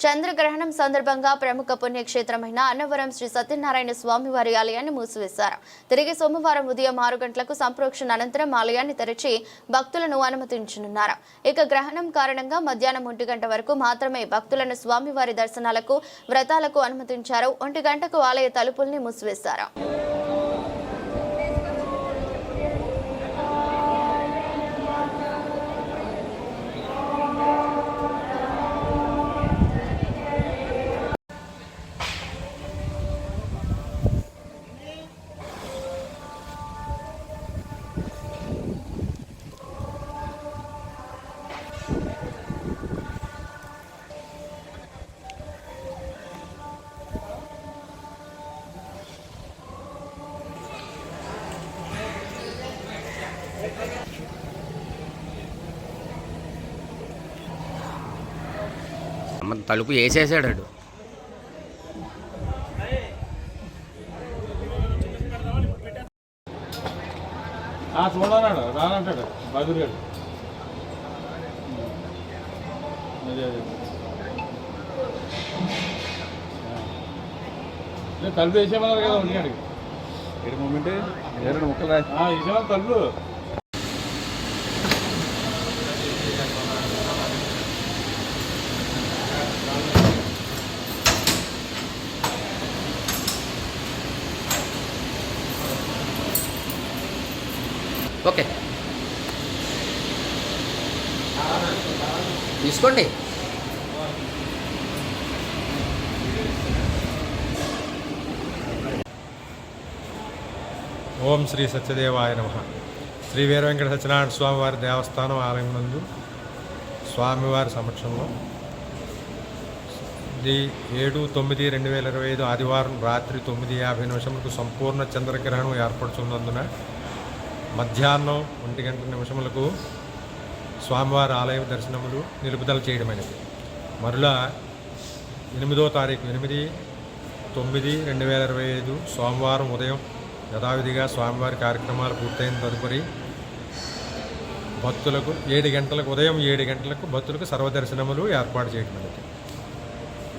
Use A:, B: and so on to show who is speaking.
A: చంద్రగ్రహణం సందర్భంగా ప్రముఖ పుణ్యక్షేత్రమైన అన్నవరం శ్రీ సత్యనారాయణ స్వామి వారి ఆలయాన్ని మూసివేశారు. తిరిగి సోమవారం ఉదయం ఆరు గంటలకు సంప్రోక్షణ అనంతరం ఆలయాన్ని తెరిచి భక్తులను అనుమతించనున్నారు. ఇక గ్రహణం కారణంగా మధ్యాహ్నం ఒంటి గంట వరకు మాత్రమే భక్తులను స్వామివారి దర్శనాలకు వ్రతాలకు అనుమతించారు. ఒంటి గంటకు ఆలయ తలుపుల్ని మూసివేశారు.
B: తలుపు వేసేసాడు
C: చూడన్నాడు రానంటాడు. బదురుగాడు. తలుపు వేసేమన్నారు కదా ఉడికాడికి
D: ఏడు మూమెంట్? రెండు ముక్కలు
C: తలుపు.
B: ఓకే. తీసుకోండి.
E: ఓం శ్రీ సత్యదేవాయ నమ. శ్రీ వీర వెంకట సత్యనారాయణ స్వామివారి దేవస్థానం ఆలయం నందు స్వామివారి సమక్షంలో ది ఏడు తొమ్మిది రెండు వేల ఇరవై ఐదు ఆదివారం రాత్రి తొమ్మిది యాభై నిమిషములకు సంపూర్ణ చంద్రగ్రహణం ఏర్పడుతున్నందున మధ్యాహ్నం ఒంటి గంట నిమిషములకు స్వామివారి ఆలయ దర్శనములు నిలుపుదల చేయడమైనది. మరలా ఎనిమిదో తారీఖు ఎనిమిది తొమ్మిది రెండు వేల ఇరవై ఐదు సోమవారం ఉదయం యథావిధిగా స్వామివారి కార్యక్రమాలు పూర్తయిన తదుపరి భక్తులకు ఏడు గంటలకు ఉదయం ఏడు గంటలకు భక్తులకు సర్వదర్శనములు ఏర్పాటు చేయడం అనేది